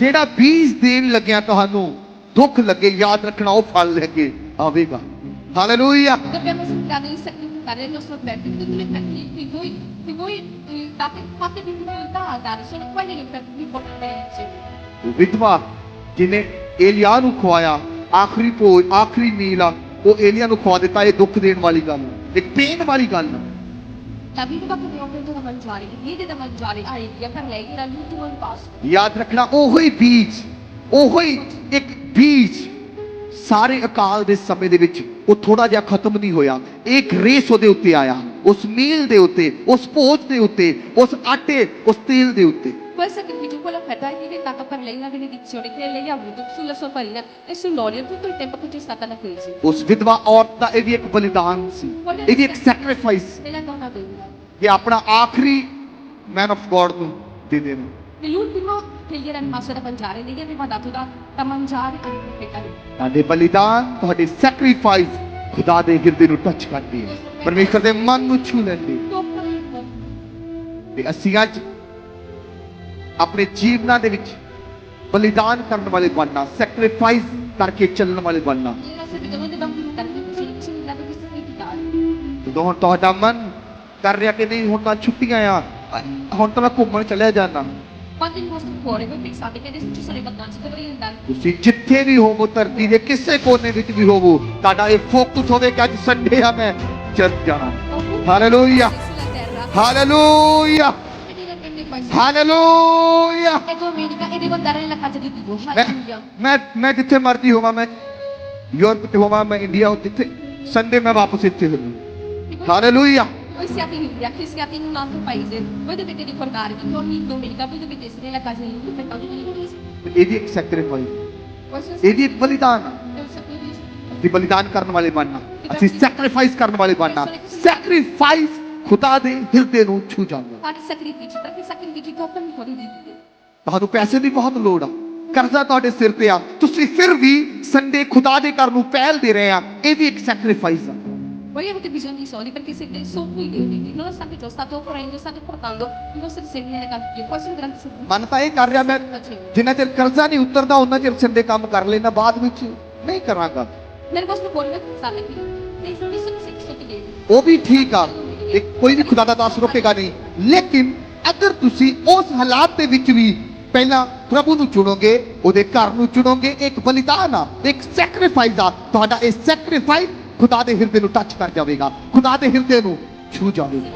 ਜਿਹੜਾ ਬੀਜ ਦੇਣ ਲੱਗਿਆ ਤੁਹਾਨੂੰ ਦੁੱਖ ਲੱਗੇ ਯਾਦ ਰੱਖਣਾ ਉਹ ਫਲ ਲੈ ਕੇ ਆਵੇਗਾ hallelujah le tecniche eh, date, a dare, sono che per ਵਿਧਵਾ ਜਿਹਨੇ ਏਲੀਆ ਨੂੰ ਖਵਾਇਆ ਆਖਰੀ ਭੋਜ ਆਖਰੀ ਮੀਲ ਆ ਉਹ ਏਲੀਆ ਨੂੰ ਖਵਾ ਦਿੱਤਾ ਇਹ ਦੁੱਖ ਦੇਣ ਵਾਲੀ ਗੱਲ ਆ। ਇੱਕ ਪੇਨ ਵਾਲੀ ਗੱਲ ਆ। La vedova che aveva preso da mangiare, che diede da mangiare a Elia per lei ਯਾਦ ਰੱਖਣਾ ਉਹੋ ਹੀ ਬੀਜ ਉਹੋ ਹੀ ਇੱਕ ਬੀਜ ਸਾਰੇ ਅਕਾਲ ਦੇ ਸਮੇਂ ਦੇ ਵਿੱਚ ਉਹ ਥੋੜਾ ਜਿਹਾ ਖਤਮ ਨਹੀਂ ਹੋਇਆ ਇੱਕ ਰੇਸ ਉਹਦੇ ਉੱਤੇ ਆਇਆ ਉਸ ਮੀਲ ਦੇ ਉੱਤੇ ਉਸ ਭੋਜ ਦੇ ਉੱਤੇ ਉਸ ਆਟੇ ਉਸ ਤੇਲ ਦੇ ਉੱਤੇ Quel sacrificio, quella fetta è diventata per lei una benedizione che lei ha avuto sulla sua farina e sull'olio tutto il tempo che c'è stata la crisi. ਉਸ ਵਿਧਵਾ ਔਰਤ ਦਾ ਇਹ ਵੀ ਇੱਕ ਬਲੀਦਾਨ ਸੀ ਇਹ ਵੀ ਇੱਕ ਸੈਕਰੀਫਾਈਸ Nella donna vedova. ਕਿ ਆਪਣਾ ਆਖਰੀ ਮੈਨ ਆਫ ਗੋਡ ਨੂੰ ਦੇ ਦੇਣਾ Nell'ultimo che gli era rimasto da mangiare, lei aveva dato da, da mangiare al profeta. ਤੁਹਾਡੇ ਬਲੀਦਾਨ ਤੁਹਾਡੇ ਸੈਕਰੀਫਾਈਸ ਖੁਦਾ ਦੇ ਹਿਰਦੇ ਨੂੰ ਟੱਚ ਕਰਦੀ ਹੈ ਪਰਮੇਸ਼ਰ ਦੇ ਮਨ ਨੂੰ ਛੂ ਲੈਂਦੀ ਹੈ Dopo il ਤੇ ਅਸੀਂ ਅੱਜ ਆਪਣੇ ਜੀਵਨਾਂ ਦੇ ਵਿੱਚ ਬਲੀਦਾਨ ਕਰਨ ਵਾਲੇ ਬਣਨਾ ਸੈਕਰੀਫਾਈਸ ਕਰਕੇ ਚੱਲਣ ਵਾਲੇ ਬਣਨਾ ਜਦੋਂ ਹੁਣ ਤੁਹਾਡਾ ਮਨ ਕਰ ਰਿਹਾ ਕਿ ਨਹੀਂ ਹੁਣ ਤਾਂ ਛੁੱਟੀਆਂ ਆ ਹੁਣ ਤਾਂ ਮੈਂ ਘੁੰਮਣ ਚੱਲਿਆ ਜਾਣਾ ਤੁਸੀਂ ਜਿੱਥੇ ਵੀ ਹੋਵੋ ਧਰਤੀ ਦੇ ਕਿਸੇ ਕੋਨੇ ਵਿੱਚ ਵੀ ਹੋਵੋ ਤੁਹਾਡਾ ਇਹ ਫੋਕਸ ਹੋਵੇ ਕਿ ਅੱਜ ਸੰਡੇ ਆ ਮੈਂ ਚੱਲ ਜਾਣਾ hallelujah hallelujah È domenica e devo andare nella casa di Dio. ਮੈਂ Alleluia. ਮੈਂ ਮੈਂ ਜਿੱਥੇ ਮਰਜ਼ੀ ਹੋਵਾਂ ਮੈਂ ਯੂਰਪ ਤੇ ਹੋਵਾਂ ਮੈਂ ਇੰਡੀਆ ਹੋ ਜਿੱਥੇ ਸੰਡੇ ਮੈਂ ਵਾਪਸ ਇੱਥੇ E ਹੋਵਾਂ voi- hallelujah Voi siate in India, che siate in un altro paese, voi dovete ricordarvi che ogni domenica voi dovete essere nella casa di Dio per tanto di Dio. ਇਹਦੀ ਇੱਕ sacrifice Questo è ਇਹਦੀ ਇੱਕ ਬਲੀਦਾਨ ਆ। è un sacrificio. ਅਸੀਂ ਬਲੀਦਾਨ ਕਰਨ ਵਾਲੇ ਬਣਨਾ ਅਸੀਂ ਸੈਕਰੀਫਾਈਸ ਕਰਨ ਵਾਲੇ ਬਣਨਾ ਸੈਕਰੀਫਾਈਸ ਖੁਦਾ ਦੇ ਹਿਰਦੇ ਨੂੰ ਛੂ ਜਾਂਦਾ Fare sacrifici, perché i sacrifici toccano il cuore di Dio. ਤੁਹਾਨੂੰ ਪੈਸੇ ਦੀ ਬਹੁਤ ਲੋੜ ਆ ਕਰਜ਼ਾ ਤੁਹਾਡੇ ਸਿਰ ਤੇ ਆ ਤੁਸੀਂ ਫਿਰ ਵੀ ਸੰਡੇ ਖੁਦਾ ਦੇ ਘਰ ਨੂੰ ਪਹਿਲ ਦੇ ਰਹੇ ਆ ਇਹ ਵੀ ਇੱਕ ਸੈਕਰੀਫਾਈਸ ਆ Voi avete bisogno di soldi perché siete sotto i debiti, nonostante ciò state offrendo, state portando i vostri segni nelle casa di Dio. Questo è un grande sacrificio. ਮਨ ਤਾਂ ਇਹ ਕਰ ਰਿਹਾ ਮੈਂ. ਜਿੰਨਾ ਚਿਰ ਕਰਜ਼ਾ ਨਹੀਂ ਉਤਰਦਾ ਉਹਨਾਂ ਚਿਰ ਸੰਡੇ ਕੰਮ ਕਰ ਲੈਣਾ ਬਾਅਦ ਵਿੱਚ ਨਹੀਂ ਕਰਾਂਗਾ Nel vostro cuore voi pensate che dei soldi sono siete sotto i debiti. ਉਹ ਵੀ ਠੀਕ ਆ ਇਹ ਕੋਈ ਵੀ ਖੁਦਾ ਦਾ ਦਾਸ ਰੋਕੇਗਾ ਨਹੀਂ। ਲੇਕਿਨ ਅਗਰ ਤੁਸੀਂ ਉਸ ਹਾਲਾਤ ਦੇ ਵਿੱਚ ਵੀ ਪਹਿਲਾਂ ਪ੍ਰਭੂ ਨੂੰ ਚੁਣੋਗੇ, ਉਹਦੇ ਘਰ ਨੂੰ ਚੁਣੋਗੇ, ਇੱਕ ਬਲੀਦਾਨ ਆ, ਇੱਕ ਸੈਕਰੀਫਾਈਸ ਆ, ਤੁਹਾਡਾ ਇਹ ਸੈਕਰੀਫਾਈਸ ਖੁਦਾ ਦੇ ਹਿਰਦੇ ਨੂੰ ਟੱਚ ਕਰ ਜਾਵੇਗਾ। ਖੁਦਾ ਦੇ ਹਿਰਦੇ ਨੂੰ ਛੂ ਜਾਵੇਗਾ।